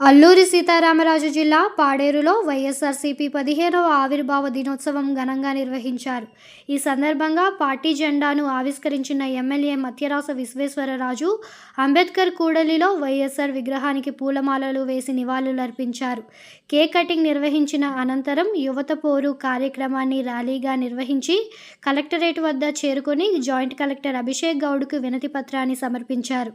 అల్లూరి సీతారామరాజు జిల్లా పాడేరులో వైఎస్ఆర్సీపీ పదిహేనవ ఆవిర్భావ దినోత్సవం ఘనంగా నిర్వహించారు. ఈ సందర్భంగా పార్టీ జెండాను ఆవిష్కరించిన ఎమ్మెల్యే మత్యరాస విశ్వేశ్వరరాజు అంబేద్కర్ కూడలిలో వైఎస్ఆర్ విగ్రహానికి పూలమాలలు వేసి నివాళులర్పించారు కేక్ కటింగ్ నిర్వహించిన అనంతరం యువత పోరు కార్యక్రమాన్ని ర్యాలీగా నిర్వహించి కలెక్టరేట్ వద్ద చేరుకొని జాయింట్ కలెక్టర్ అభిషేక్ గౌడ్కు వినతి పత్రాన్ని సమర్పించారు.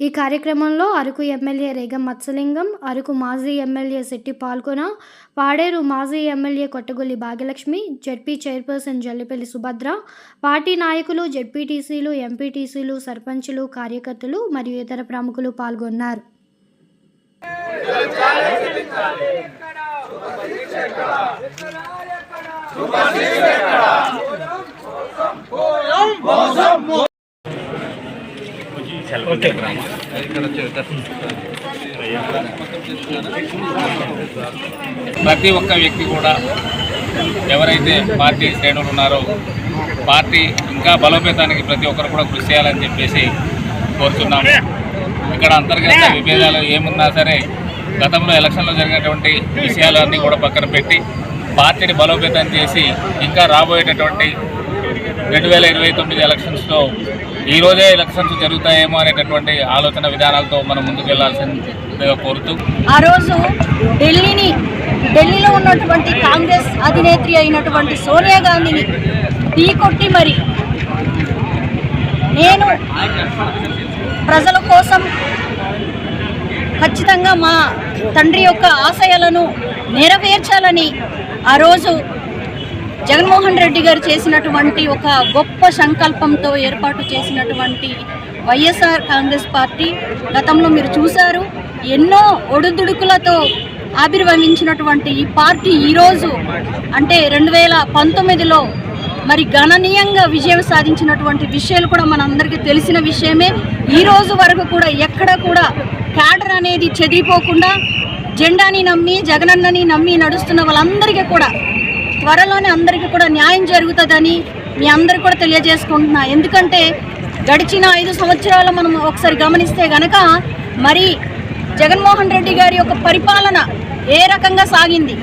ఈ కార్యక్రమంలో అరకు ఎమ్మెల్యే రేగం మత్సలింగం అరకు మాజీ ఎమ్మెల్యే శెట్టి పాల్గొన పాడేరు మాజీ MLA Kottagulli Bhagyalakshmi ZP chairperson Jallipalli Subhadra party నాయకులు జడ్పీటీసీలు ఎంపీటీసీలు సర్పంచులు కార్యకర్తలు మరియు ఇతర ప్రముఖులు పాల్గొన్నారు. ప్రతి ఒక్క వ్యక్తి కూడా ఎవరైతే పార్టీ శ్రేణులు ఉన్నారో పార్టీ ఇంకా బలోపేతానికి ప్రతి ఒక్కరు కూడా కృషి చేయాలని చెప్పేసి కోరుతున్నాము. ఇక్కడ అంతర్గత విభేదాలు ఏమున్నా సరే గతంలో ఎలక్షన్లో జరిగినటువంటి విషయాలన్నీ కూడా పక్కన పెట్టి పార్టీని బలోపేతం చేసి ఇంకా రాబోయేటటువంటి రెండు వేల ఇరవై తొమ్మిది ఎలక్షన్స్లో ఈరోజే ఎలక్షన్స్ జరుగుతాయేమో అనేటటువంటి ఆలోచన విధానాలతో మనం ముందుకు వెళ్ళాల్సిందిగా కోరుతూ. ఆ రోజు ఢిల్లీని ఢిల్లీలో ఉన్నటువంటి కాంగ్రెస్ అధినేత్రి అయినటువంటి సోనియా గాంధీని ఢీ కొట్టి మరి నేను ప్రజల కోసం ఖచ్చితంగా మా తండ్రి యొక్క ఆశయాలను నెరవేర్చాలని ఆ రోజు జగన్మోహన్ రెడ్డి గారు చేసినటువంటి ఒక గొప్ప సంకల్పంతో ఏర్పాటు చేసినటువంటి వైఎస్ఆర్ కాంగ్రెస్ పార్టీ గతంలో మీరు చూశారు. ఎన్నో ఒడుదుడుకులతో ఆవిర్భవించినటువంటి ఈ పార్టీ ఈరోజు అంటే రెండు వేల పంతొమ్మిదిలో మరి గణనీయంగా విజయం సాధించినటువంటి విషయాలు కూడా మనందరికీ తెలిసిన విషయమే. ఈ రోజు వరకు కూడా ఎక్కడ కూడా క్యాడర్ అనేది చెదిరిపోకుండా జెండాని నమ్మి జగనన్నని నమ్మి నడుస్తున్న వాళ్ళందరికీ కూడా త్వరలోనే అందరికీ కూడా న్యాయం జరుగుతుందని మీ అందరికి కూడా తెలియజేసుకుంటున్నా. ఎందుకంటే గడిచిన ఐదు సంవత్సరాలు మనం ఒకసారి గమనిస్తే గనక మరి జగన్మోహన్ రెడ్డి గారి యొక్క పరిపాలన ఏ రకంగా సాగింది?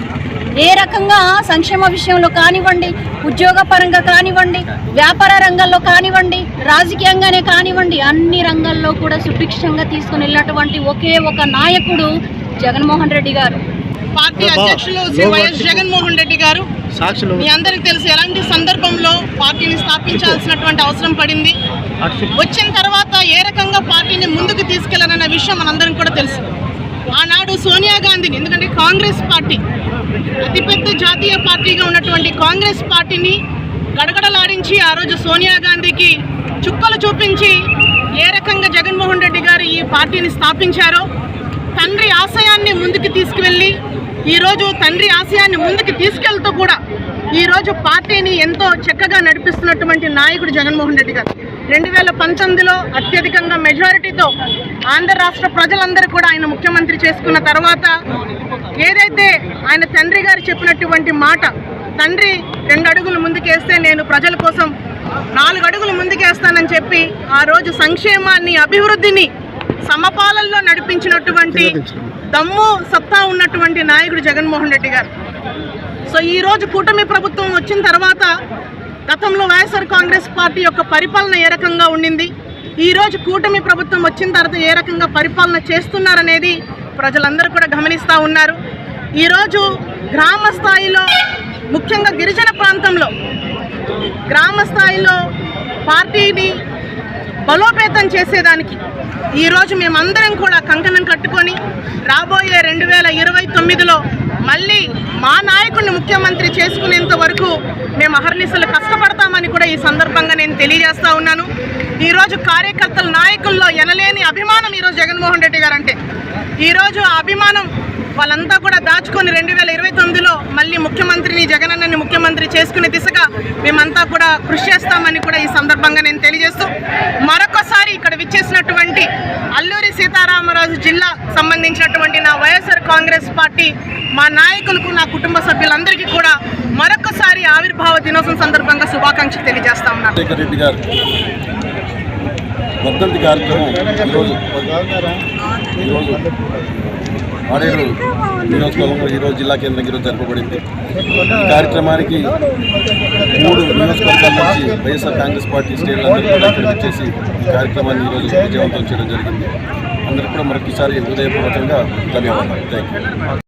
ఏ రకంగా సంక్షేమ విషయంలో కానివ్వండి ఉద్యోగ పరంగా కానివ్వండి వ్యాపార రంగంలో కానివ్వండి రాజకీయంగానే కానివ్వండి అన్ని రంగాల్లో కూడా సుభిక్షంగా తీసుకుని వెళ్ళినటువంటి ఒకే ఒక నాయకుడు జగన్మోహన్ రెడ్డి గారు. పార్టీ అధ్యక్షులు శ్రీ వైఎస్ జగన్మోహన్ రెడ్డి గారు. సాక్షులు మీ అందరికి తెలుసు ఎలాంటి సందర్భంలో పార్టీని స్థాపించాల్సినటువంటి అవసరం పడింది? వచ్చిన తర్వాత ఏ రకంగా పార్టీని ముందుకు తీసుకెళ్ళాలన్న విషయం మనందరం కూడా తెలుసు. ఆనాడు సోనియా గాంధీని ఎందుకంటే కాంగ్రెస్ పార్టీ అతిపెద్ద జాతీయ పార్టీగా ఉన్నటువంటి కాంగ్రెస్ పార్టీని గడగడలాడించి ఆ రోజు సోనియా గాంధీకి చుక్కలు చూపించి ఏ రకంగా జగన్మోహన్ రెడ్డి గారు ఈ పార్టీని స్థాపించారో తండ్రి ఆశయాన్ని ముందుకు ఈరోజు తండ్రి ఆశయాన్ని ముందుకు తీసుకెళ్తూ కూడా ఈరోజు పార్టీని ఎంతో చక్కగా నడిపిస్తున్నటువంటి నాయకుడు జగన్మోహన్ రెడ్డి గారు. రెండు వేల పంతొమ్మిదిలో అత్యధికంగా మెజారిటీతో ఆంధ్ర రాష్ట్ర ప్రజలందరూ కూడా ఆయన ముఖ్యమంత్రి చేసుకున్న తర్వాత ఏదైతే ఆయన తండ్రి గారు చెప్పినటువంటి మాట తండ్రి రెండు అడుగులు ముందుకేస్తే నేను ప్రజల కోసం నాలుగు అడుగులు ముందుకేస్తానని చెప్పి ఆ రోజు సంక్షేమాన్ని అభివృద్ధిని సమపాలనలో నడిపించినటువంటి దమ్ము సత్తా ఉన్నటువంటి నాయకుడు జగన్మోహన్ రెడ్డి గారు. సో ఈ రోజు కూటమి ప్రభుత్వం వచ్చిన తర్వాత గతంలో వైఎస్ఆర్ కాంగ్రెస్ పార్టీ యొక్క పరిపాలన ఏ రకంగా ఉండింది? ఈరోజు కూటమి ప్రభుత్వం వచ్చిన తర్వాత ఏ రకంగా పరిపాలన చేస్తున్నారనేది ప్రజలందరూ కూడా గమనిస్తూ ఉన్నారు. ఈరోజు గ్రామ స్థాయిలో ముఖ్యంగా గిరిజన ప్రాంతంలో గ్రామ స్థాయిలో పార్టీని బలోపేతం చేసేదానికి ఈరోజు మేమందరం కూడా కంకణం కట్టుకొని రాబోయే రెండు వేల ఇరవై తొమ్మిదిలో మళ్ళీ మా నాయకుడిని ముఖ్యమంత్రి చేసుకునేంత వరకు మేము అహర్నిశలు కష్టపడతామని కూడా ఈ సందర్భంగా నేను తెలియజేస్తా ఉన్నాను. ఈరోజు కార్యకర్తల నాయకుల్లో ఎనలేని అభిమానం ఈరోజు జగన్మోహన్ రెడ్డి గారు అంటే ఈరోజు ఆ అభిమానం వాళ్ళంతా కూడా దాచుకొని రెండు వేల ఇరవై తొమ్మిదిలో మళ్ళీ ముఖ్యమంత్రిని జగనన్నని ముఖ్యమంత్రి చేసుకునే దిశగా మేమంతా కూడా కృషి చేస్తామని కూడా ఈ సందర్భంగా నేను తెలియజేస్తూ మరొకసారి ఇక్కడ విచ్చేసినటువంటి అల్లూరి సీతారామరాజు జిల్లా సంబంధించినటువంటి నా వైఎస్ఆర్ కాంగ్రెస్ పార్టీ మా నాయకులకు నా కుటుంబ సభ్యులందరికీ కూడా మరొకసారి ఆవిర్భావ దినోత్సవం సందర్భంగా శుభాకాంక్షలు తెలియజేస్తా ఉన్నాను గారు వర్ధంతి కార్యక్రమం ఈరోజు ఈరోజు నియోజకవర్గంలో ఈరోజు జిల్లా కేంద్రం ఈరోజు జరపబడింది. ఈ కార్యక్రమానికి మూడు నియోజకవర్గాల నుంచి వైఎస్ఆర్ కాంగ్రెస్ పార్టీ స్టేట్లందరూ కూడా ఇక్కడ వచ్చేసి ఈ కార్యక్రమాన్ని ఈరోజు విజయవంతం చేయడం జరిగింది. అందరికీ కూడా మరొకసారి హృదయపూర్వకంగా ధన్యవాదాలు. Thank you